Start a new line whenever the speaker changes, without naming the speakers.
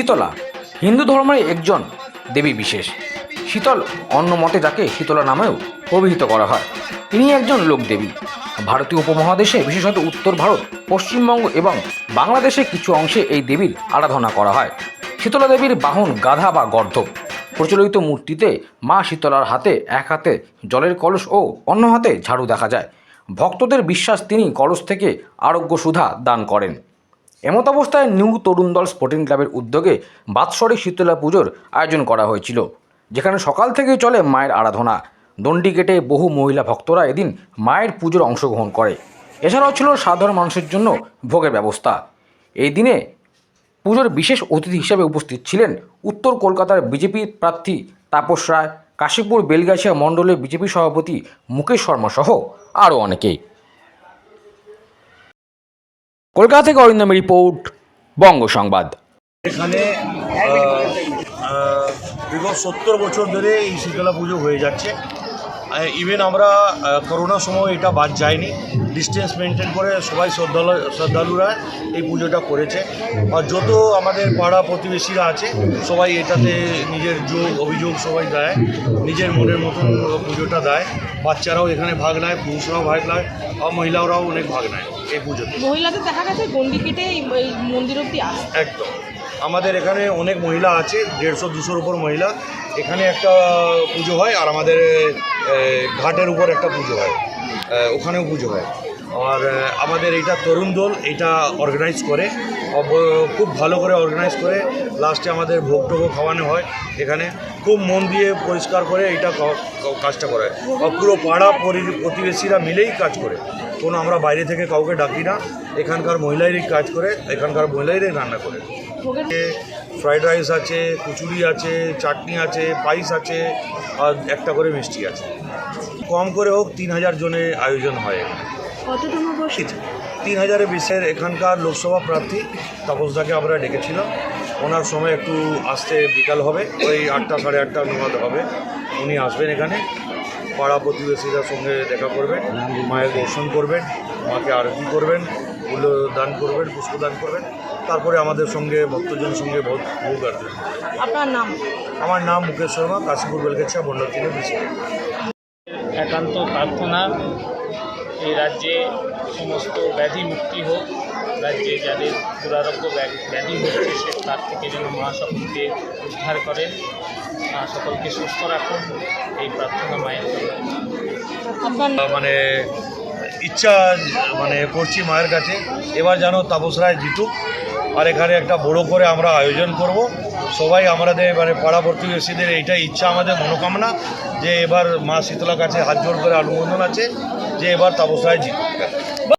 শীতলা। হিন্দু ধর্মের একজন দেবী বিশেষ। শীতল অন্য মতে যাকে শীতলা নামেও অভিহিত করা হয়। তিনি একজন লোকদেবী ভারতীয় উপমহাদেশে, বিশেষত উত্তর ভারত, পশ্চিমবঙ্গ এবং বাংলাদেশে কিছু অংশে এই দেবীর আরাধনা করা হয়। শীতলা দেবীর বাহন গাধা বা গর্ধব প্রচলিত মূর্তিতে মা শীতলার হাতে এক হাতে জলের কলস ও অন্য হাতে ঝাড়ু দেখা যায়। ভক্তদের বিশ্বাস তিনি কলস থেকে আরোগ্য সুধা দান করেন। এমত অবস্থায় নিউ তরুণ দল স্পোর্টিং ক্লাবের উদ্যোগে বাৎসরিক শীতলা পুজোর আয়োজন করা হয়েছিল, যেখানে সকাল থেকেই চলে মায়ের আরাধনা। দণ্ডি কেটে বহু মহিলা ভক্তরা এদিন মায়ের পুজোর অংশগ্রহণ করে। এছাড়াও ছিল সাধারণ মানুষের জন্য ভোগের ব্যবস্থা। এই দিনে পুজোর বিশেষ অতিথি হিসেবে উপস্থিত ছিলেন উত্তর কলকাতার বিজেপি প্রার্থী তাপস রায়, কাশীপুর বেলগাছিয়া মণ্ডলের বিজেপি সভাপতি মুকেশ শর্মা সহ আরও অনেকেই। কলকাতা থেকে অরিন্দম রিপোর্ট, বঙ্গ সংবাদ।
এখানে বিগত সত্তর বছর ধরে এই শীতলা পুজো হয়ে যাচ্ছে। ইভেন আমরা করোনার সময় এটা বাদ যায়নি। ডিস্টেন্স মেনটেন করে সবাই শ্রদ্ধালু শ্রদ্ধালুরা এই পুজোটা করেছে। আর যত আমাদের পাড়া প্রতিবেশীরা আছে সবাই এটাতে নিজের যোগ অভিযোগ সবাই দেয়। নিজের মনের মতন পুজোটা দেয়। বাচ্চারাও এখানে ভাগ নেয় পুরুষরাও ভাগ নেয় আর মহিলারাও অনেক ভাগ নেয় এই পুজোতে।
মহিলাদের দেখা গেছে গন্ডি কেটে এই মন্দির অব্দি আসে
একদম। আমাদের এখানে অনেক মহিলা আছে, দেড়শো, দুশোর উপর মহিলা। এখানে একটা পুজো হয় আর আমাদের ঘাটের উপর একটা পুজো হয়। ওখানেও পুজো হয়। আর আমাদের এইটা তরুণ দল এটা অর্গানাইজ করে। খুব ভালো করে অর্গানাইজ করে। লাস্টে আমাদের ভোগ টোগও খাওয়ানো হয় এখানে। খুব মন দিয়ে পরিষ্কার করে এটা কাজটা করে। পুরো পাড়া পরি- প্রতিবেশীরা মিলেই কাজ করে। কোনো আমরা বাইরে থেকে কাউকে ডাকি না। এখানকার মহিলারই কাজ করে, এখানকার মহিলারই রান্না করে। ফ্রাইড রাইস আছে কচুরি আছে চাটনি আছে পাইস আছে আর একটা করে মিষ্টি আছে। কম করে হোক তিন হাজার জনের আয়োজন হয়
কততম বর্ষ?
তিন হাজারের বেশের এখানকার লোকসভা প্রার্থী তাপসদাকে আমরা ডেকেছিলাম। ওনার সময় একটু আসতে বিকাল হবে ওই আটটা সাড়ে আটটা নাগাদ হবে। উনি আসবেন এখানে। পাড়া প্রতিবেশীদের সঙ্গে দেখা করবেন মায়ের দর্শন করবেন মাকে আরতি করবেন ফুল দান করবেন পুষ্প দান করবেন। তারপরে আমাদের সঙ্গে ভক্তজনের সঙ্গে ভোগ ভোগ আসবেন
আপনার নাম?
আমার নাম মুকেশ শর্মা কাশীপুর বেলগেছিয়া মন্ডল থেকে
একান্ত প্রার্থনা এই রাজ্যে সমস্ত ব্যাধি মুক্তি হোক রাজ্যে যাদের দুরারোগ্য ব্যাধি হচ্ছে সে তার থেকে যেন মা সকলকে উদ্ধার করেন। মা সকলকে সুস্থ রাখুন এই প্রার্থনা মায়ের?
মানে ইচ্ছা মানে করছি মায়ের কাছে। এবার যেন তাপস রায় জিতুক। আর এখানে একটা বড় করে আমরা আয়োজন করব। সবাই আমাদের মানে পাড়া প্রতিবেশীদের এইটাই ইচ্ছা, আমাদের মনোকামনা যে এবার মা শীতলা কাছে হাত জোর করে অনুমোদন আছে, যে এবার তাপসায় জিতবে।